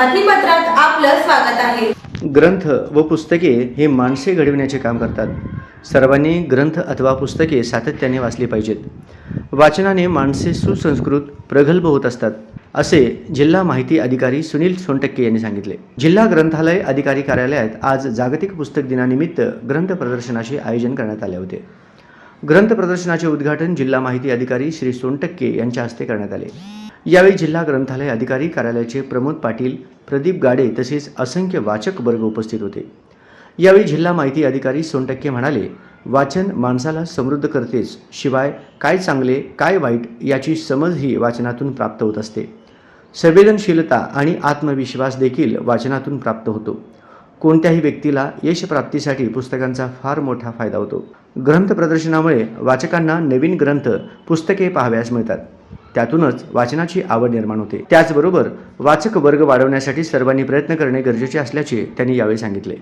बातमीपत्रात आपलं स्वागत आहे. ग्रंथ व पुस्तके हे माणसे घडविण्याचे काम करतात. सर्वांनी ग्रंथ अथवा पुस्तके सातत्याने वाचली पाहिजेत. वाचनाने माणसे सुसंस्कृत प्रगल्भ होत असतात असे जिल्हा माहिती अधिकारी सुनील सोनटक्के यांनी सांगितले. जिल्हा ग्रंथालय अधिकारी कार्यालयात आज जागतिक पुस्तक दिनानिमित्त ग्रंथ प्रदर्शनाचे आयोजन करण्यात आले होते. ग्रंथ प्रदर्शनाचे उद्घाटन जिल्हा माहिती अधिकारी श्री सोनटक्के यांच्या हस्ते करण्यात आले. यावेळी जिल्हा ग्रंथालय अधिकारी कार्यालयाचे प्रमोद पाटील प्रदीप गाडे तसेच असंख्य वाचक वर्ग उपस्थित होते. यावेळी जिल्हा माहिती अधिकारी सोनटक्के म्हणाले वाचन माणसाला समृद्ध करतेच. शिवाय काय चांगले काय वाईट याची समजही वाचनातून प्राप्त होत असते. संवेदनशीलता आणि आत्मविश्वास देखील वाचनातून प्राप्त होतो. कोणत्याही व्यक्तीला यशप्राप्तीसाठी पुस्तकांचा फार मोठा फायदा होतो. ग्रंथ प्रदर्शनामुळे वाचकांना नवीन ग्रंथ पुस्तके पाहाव्यास मिळतात. त्यातूनच वाचनाची आवड निर्माण होते. त्याचबरोबर वाचक वर्ग वाढवण्यासाठी सर्वांनी प्रयत्न करणे गरजेचे असल्याचे त्यांनी यावेळी सांगितले.